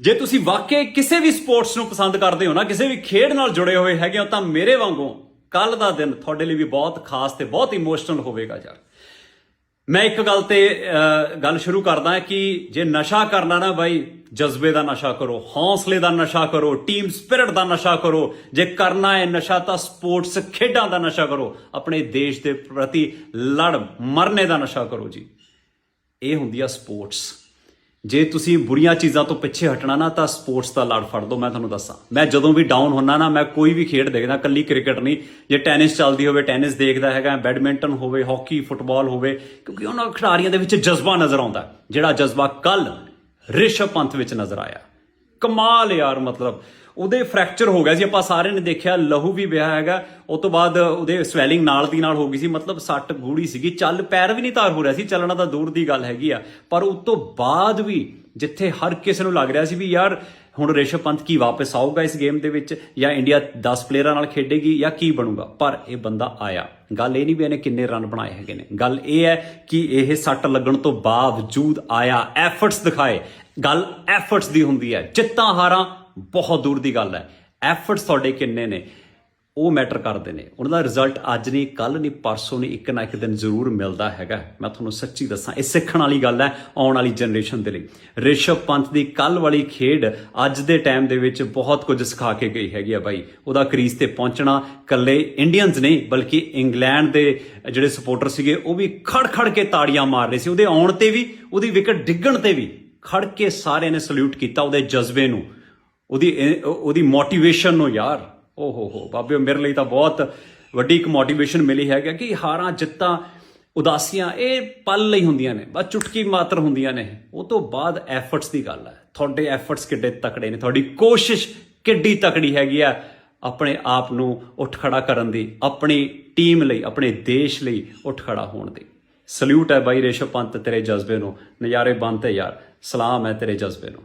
ਜੇ ਤੁਸੀਂ ਵਾਕਈ ਕਿਸੇ ਵੀ ਸਪੋਰਟਸ ਨੂੰ ਪਸੰਦ ਕਰਦੇ ਹੋ ਨਾ, ਕਿਸੇ ਵੀ ਖੇਡ ਨਾਲ ਜੁੜੇ ਹੋਏ ਹੈਗੇ ਹੋ, ਤਾਂ ਮੇਰੇ ਵਾਂਗੂ ਕੱਲ ਦਾ ਦਿਨ ਤੁਹਾਡੇ ਲਈ ਵੀ ਬਹੁਤ ਖਾਸ ਤੇ ਬਹੁਤ ਇਮੋਸ਼ਨਲ ਹੋਵੇਗਾ ਯਾਰ। ਮੈਂ ਇੱਕ ਗੱਲ ਤੇ ਗੱਲ ਸ਼ੁਰੂ ਕਰਦਾ ਕਿ ਜੇ ਨਸ਼ਾ ਕਰਨਾ ਨਾ ਬਾਈ, ਜਜ਼ਬੇ ਦਾ ਨਸ਼ਾ ਕਰੋ, ਹੌਸਲੇ ਦਾ ਨਸ਼ਾ ਕਰੋ ਟੀਮ ਸਪਿਰਿਟ ਦਾ ਨਸ਼ਾ ਕਰੋ, ਜੇ ਕਰਨਾ ਹੈ ਨਸ਼ਾ ਤਾਂ ਸਪੋਰਟਸ ਖੇਡਾਂ ਦਾ ਨਸ਼ਾ ਕਰੋ, ਆਪਣੇ ਦੇਸ਼ ਦੇ ਪ੍ਰਤੀ ਲੜ ਮਰਨੇ ਦਾ ਨਸ਼ਾ ਕਰੋ ਜੀ। ਇਹ ਹੁੰਦੀ ਆ ਸਪੋਰਟਸ। ਜੇ ਤੁਸੀਂ ਬੁਰੀਆਂ ਚੀਜ਼ਾਂ ਤੋਂ ਪਿੱਛੇ ਹਟਣਾ ਨਾ, ਤਾਂ ਸਪੋਰਟਸ ਦਾ ਲੜ ਫੜ ਦੋ ਮੈਂ ਤੁਹਾਨੂੰ ਦੱਸਾਂ। ਮੈਂ ਜਦੋਂ ਵੀ ਡਾਊਨ ਹੁੰਨਾ ਨਾ, ਮੈਂ ਕੋਈ ਵੀ ਖੇਡ ਦੇਖਦਾ, ਕੱਲੀ ਕ੍ਰਿਕਟ ਨਹੀਂ। ਜੇ ਟੈਨਿਸ ਚੱਲਦੀ ਹੋਵੇ, ਟੈਨਿਸ ਦੇਖਦਾ ਹੈਗਾ, ਬੈਡਮਿੰਟਨ ਹੋਵੇ, ਹਾਕੀ, ਫੁੱਟਬਾਲ ਹੋਵੇ, ਕਿਉਂਕਿ ਉਹਨਾਂ ਖਿਡਾਰੀਆਂ ਦੇ ਵਿੱਚ ਜਜ਼ਬਾ ਨਜ਼ਰ ਆਉਂਦਾ ਜਿਹੜਾ ਜਜ਼ਬਾ ਕੱਲ ਰਿਸ਼ਵ ਪੰਥ ਵਿੱਚ ਨਜ਼ਰ ਆਇਆ। ਕਮਾਲ ਯਾਰ, ਮਤਲਬ ਉਹਦੇ ਫ੍ਰੈਕਚਰ ਹੋ ਗਿਆ ਸੀ। ਆਪਾਂ ਸਾਰਿਆਂ ਨੇ ਦੇਖਿਆ, ਲਹੂ ਵੀ ਵਿਆਹ ਹੈਗਾ। ਉਸ ਤੋਂ ਬਾਅਦ ਉਹਦੇ ਸਵੈਲਿੰਗ ਨਾਲ ਦੀ ਨਾਲ ਹੋ ਗਈ ਸੀ। ਮਤਲਬ ਸੱਟ ਗੂੜੀ ਸੀਗੀ। ਚੱਲ, ਪੈਰ ਵੀ ਨਹੀਂ ਧਾਰ ਹੋ ਰਿਹਾ ਸੀ। ਚੱਲਣਾ ਤਾਂ ਦੂਰ ਦੀ ਗੱਲ ਹੈਗੀ ਆ। ਪਰ ਉਸ ਤੋਂ ਬਾਅਦ ਵੀ ਜਿੱਥੇ ਹਰ ਕਿਸੇ ਨੂੰ ਲੱਗ ਰਿਹਾ ਸੀ ਵੀ ਯਾਰ, ਹੁਣ ਰਿਸ਼ਵ ਪੰਤ ਕੀ ਵਾਪਸ ਆਊਗਾ ਇਸ ਗੇਮ ਦੇ ਵਿੱਚ? ਜਾਂ ਇੰਡੀਆ 10 ਪਲੇਅਰਾਂ ਨਾਲ ਖੇਡੇਗੀ ਜਾਂ ਕੀ ਬਣੂਗਾ? ਪਰ ਇਹ ਬੰਦਾ ਆਇਆ। ਗੱਲ ਇਹ ਨਹੀਂ ਵੀ ਇਹਨੇ ਕਿੰਨੇ ਰਨ ਬਣਾਏ ਹੈਗੇ ਨੇ। ਗੱਲ ਇਹ ਹੈ ਕਿ ਇਹ ਸੱਟ ਲੱਗਣ ਤੋਂ ਬਾਵਜੂਦ ਆਇਆ। ਐਫਰਟਸ ਦਿਖਾਏ। ਗੱਲ ਐਫਰਟਸ ਦੀ ਹੁੰਦੀ ਹੈ। ਜਿੱਤਾਂ ਹਾਰਾਂ ਬਹੁਤ ਦੂਰ ਦੀ ਗੱਲ ਹੈ। ਐਫਰਟਸ ਤੁਹਾਡੇ ਕਿੰਨੇ ਨੇ? ਉਹ ਮੈਟਰ ਕਰਦੇ ਨੇ। ਉਹਨਾਂ ਦਾ ਰਿਜ਼ਲਟ ਅੱਜ ਨਹੀਂ ਕੱਲ ਨਹੀਂ, ਪਰਸੋਂ ਨਹੀਂ, ਇੱਕ ਨਾ ਇੱਕ ਦਿਨ ਜ਼ਰੂਰ ਮਿਲਦਾ ਹੈਗਾ। ਮੈਂ ਤੁਹਾਨੂੰ ਸੱਚੀ ਦੱਸਾਂ, ਇਹ ਸਿੱਖਣ ਵਾਲੀ ਗੱਲ ਹੈ, ਆਉਣ ਵਾਲੀ ਜਨਰੇਸ਼ਨ ਦੇ ਲਈ। ਰਿਸ਼ਵ ਪੰਥ ਦੀ ਕੱਲ ਵਾਲੀ ਖੇਡ ਅੱਜ ਦੇ ਟਾਈਮ ਦੇ ਵਿੱਚ ਬਹੁਤ ਕੁਝ ਸਿਖਾ ਕੇ ਗਈ ਹੈਗੀ ਆ ਬਾਈ। ਉਹਦਾ ਕਰੀਜ਼ ਤੇ ਪਹੁੰਚਣਾ ਕੱਲੇ ਇੰਡੀਅਨਸ ਨਹੀਂ, ਬਲਕਿ ਇੰਗਲੈਂਡ ਦੇ ਜਿਹੜੇ ਸਪੋਰਟਰ ਸੀਗੇ, ਉਹ ਵੀ ਖੜ ਖੜ ਕੇ ਤਾੜੀਆਂ ਮਾਰ ਰਹੇ ਸੀ। ਉਹਦੇ ਆਉਣ ਤੇ ਵੀ, ਉਹਦੀ ਵਿਕਟ ਡਿੱਗਣ ਤੇ ਵੀ ਖੜ ਕੇ ਸਾਰਿਆਂ ਨੇ ਸਲੂਟ ਕੀਤਾ ਉਹਦੇ ਜਜ਼ਬੇ ਨੂੰ। ਉਹਦੀ ਉਹਦੀ ਮੋਟੀਵੇਸ਼ਨ ਨੂੰ ਯਾਰ। ਓ ਹੋ ਹੋ ਬਾਬਿਓ ਮੇਰੇ ਲਈ ਤਾਂ ਬਹੁਤ ਵੱਡੀ ਇੱਕ ਮੋਟੀਵੇਸ਼ਨ ਮਿਲੀ ਹੈ ਕਿ ਹਾਰਾਂ, ਜਿੱਤਾਂ, ਉਦਾਸੀਆਂ, ਇਹ ਪਲ ਲਈ ਹੁੰਦੀਆਂ ਨੇ। ਬਸ ਚੁਟਕੀ ਮਾਤਰ ਹੁੰਦੀਆਂ ਨੇ। ਉਹ ਤੋਂ ਬਾਅਦ ਐਫਰਟਸ ਦੀ ਗੱਲ ਹੈ। ਤੁਹਾਡੇ ਐਫਰਟਸ ਕਿੱਡੇ ਤਕੜੇ ਨੇ। ਤੁਹਾਡੀ ਕੋਸ਼ਿਸ਼ ਕਿੱਡੀ ਤਕੜੀ ਹੈਗੀ ਆ ਆਪਣੇ ਆਪ ਨੂੰ ਉੱਠ ਖੜਾ ਕਰਨ ਦੀ, ਆਪਣੀ ਟੀਮ ਲਈ, ਆਪਣੇ ਦੇਸ਼ ਲਈ ਉੱਠ ਖੜਾ ਹੋਣ ਦੀ। ਸਲੂਟ ਹੈ ਬਾਈ ਰੇਸ਼ਵ ਪੰਤ ਤੇਰੇ ਜਜ਼ਬੇ ਨੂੰ। ਨਜ਼ਾਰੇ ਬੰਦ ਤੇ ਯਾਰ। ਸਲਾਮ ਹੈ ਤੇਰੇ ਜਜ਼ਬੇ ਨੂੰ।